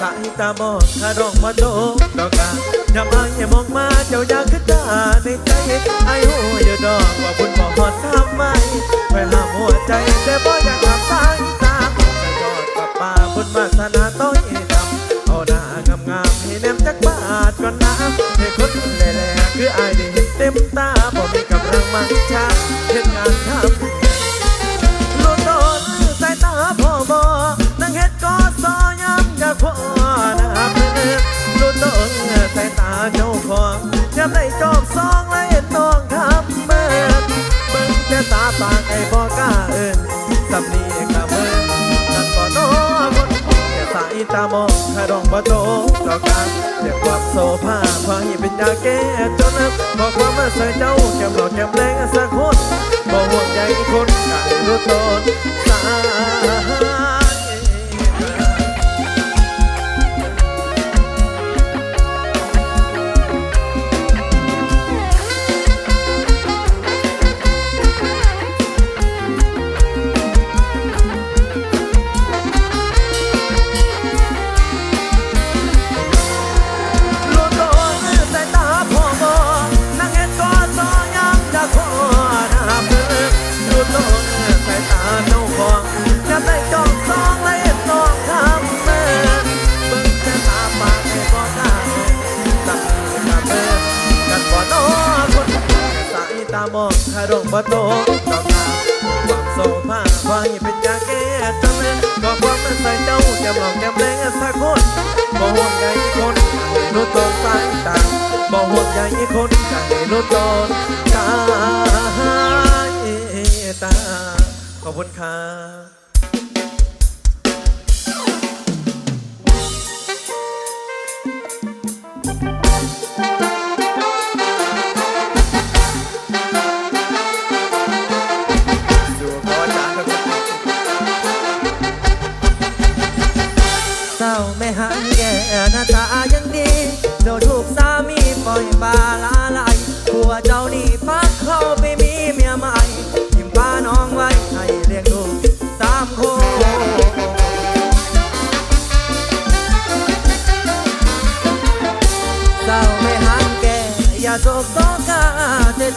สายตาบอดถ้าดองมาโตดอกกาอย่ามาอย่ามองมาเจ้าอยากขึ้นตาในใจไอ้หูอย่าดอกว่าบุญบ่หอดทำไมไปหามหัวใจแต่บ่อยาก ป้าสนาต้อยดำเอาหน้างามๆให้แนมจักบาทก่อนนะให้คนแหล่ๆคือไอ้ายได้เห็นเต็มตาบ่มีกำลังมังชาเห็นงานทำลุโดนสายตาพ่อบอนั่งเฮ็ดก็ซอยำกับพ่อนะครับลุโดนสายตาเจ้าของยามได้จอบซองและเห็นน้องทำเมื่อเบิ่งแค่ตาปากไอ้บอกล้าเอิ้น บ่โตต่อกันเรียกว่าโซภาพอให้เป็นยาแก้จนบอกว่ามาใส่เจ้าแก้มหลอกแก้มแรงสักคนบ่ห่วงใจคนกายรู้ตนสา บ่โตดอกกาความโซภาควายเป็นยาแก้จนเลยก็ความมันใส่เจ้าแก้มหลอกแก้มแรงสักคนบ่ห่วงใยคนรู้ตนสายต่างบ่ห่วงใยคนใจรู้ตนกายตาขอบคุณครับ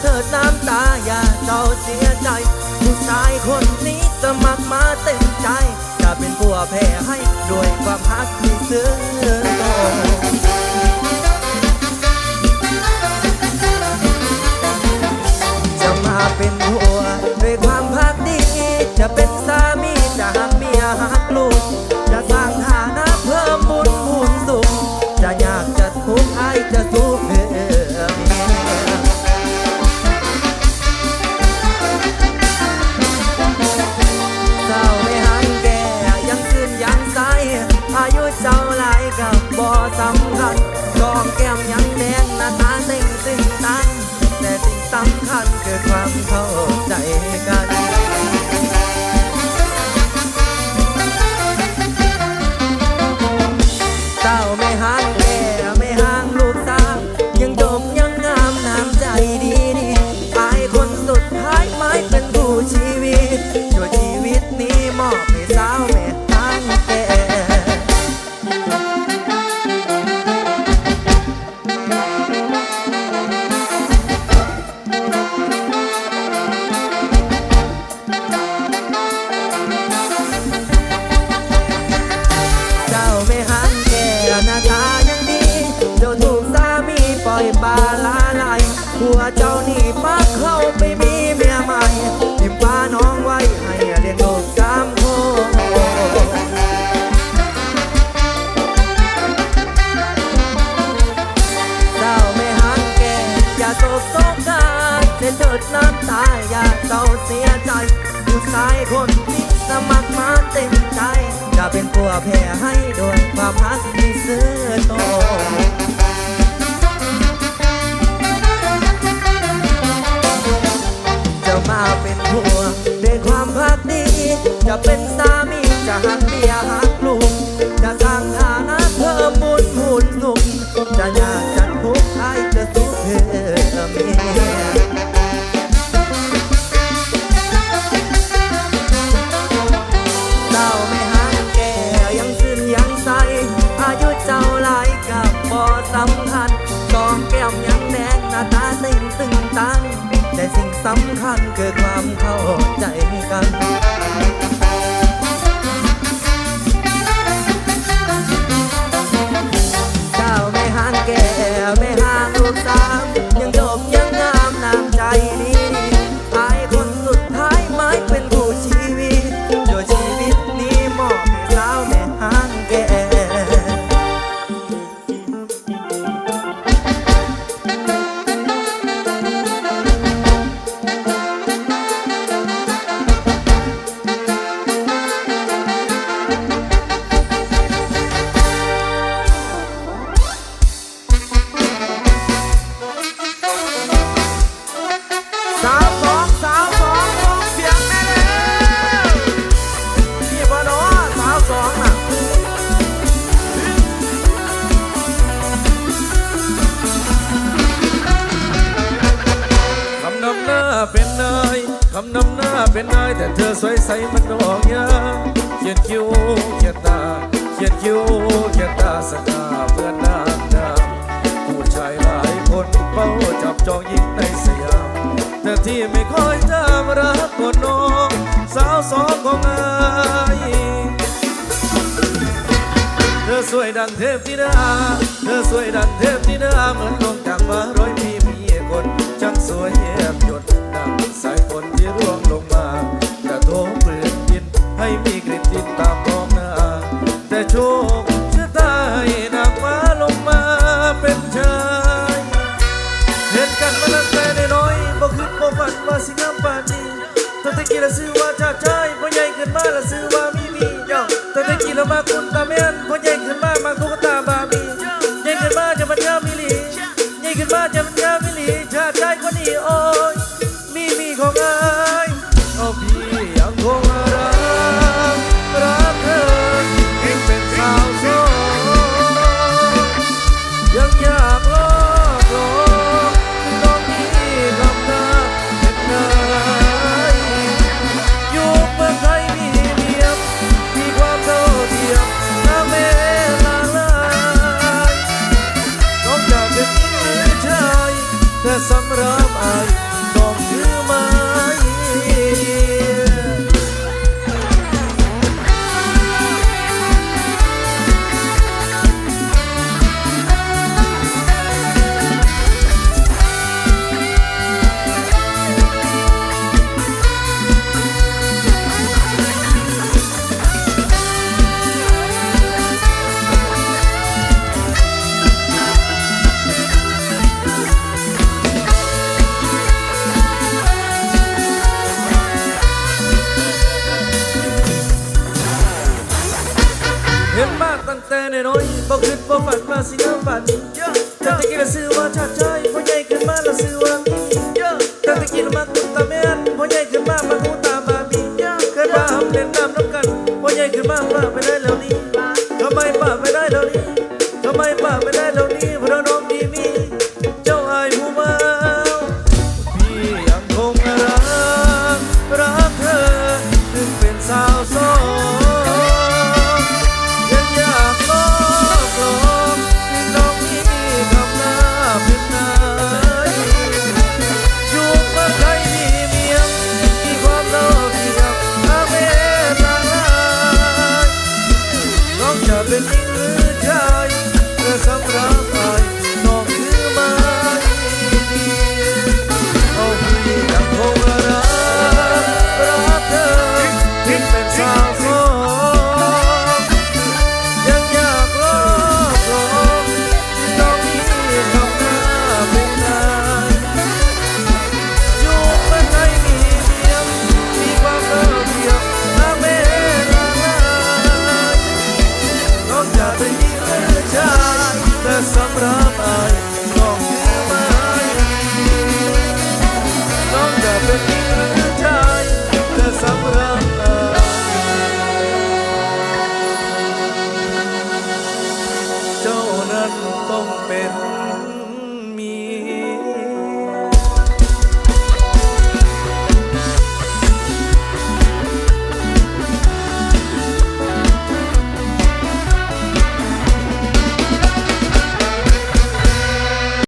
เธอเถิดน้ำตาอย่าเจ้าเสียใจ ผู้ชายคนนี้สมัครมาเต็มใจ จะเป็นผัวแพ้ให้ด้วยความฮักที่ซึ้งตรง สำคัญกองแก้มยัง คนนี้สมัครมาเต็มใจ จะเป็นผัวแพ้ให้โดยความรักที่ซื้อตรงจะมาเป็นผัวด้วยความพักดี จะเป็นสามีจะหักเมียหา สวยใสมันดอกยาเขียนคิ้วเขียนตาเขียนคิ้วเขียนตาสกาเพื่อนนางงามผู้ชายหลายคนเป้าจับจองยิงในสยามแต่ที่ไม่ค่อยจะมารักคนน้องสาวสองของอายเธอสวยดังเทพธิดา เธอสวยดังเทพธิดาเหมือนลงจากฟ้าร้อยปีมีคนช่างสวยแยบยนดังสายฝนที่ร่วงลง กันมาตั้งแต่น้อยบ่คิดบ่ฝันว่าสิงามปานนี้ตั้งแต่กี้ละซื้อว่าชาติชายพอใหญ่ขึ้นมาละซื้อว่ามีมีเจ้าตั้งแต่กี้ละมาคุณตาแม่นพอใหญ่ขึ้นมามาตุ๊กตาบาร์บี้ใหญ่ขึ้นมาจะมันยาวมิลีใหญ่ขึ้นมาจะมันยาวมิลีชาติชายคนนี้โอ้ยมีมีของอายเอาพี่ แต่น้อยบ่คิดบ่ฝันว่าสิงามปานนี้ตั้งแต่กี้เราซื้อว่าชาติชายพ่อใหญ่ขึ้นมาเราซื้อว่ามีตั้งแต่กี้ละมาคุณตาแม่นพ่อใหญ่ขึ้นมามากูตามาบีเกิดมาหำเล่นน้ำน้ำกันพ่อใหญ่ขึ้นมาป้าไปได้แล้วนี่ทำไมป้าไปได้แล้วนี่ทำไมป้าไปได้แล้ว เ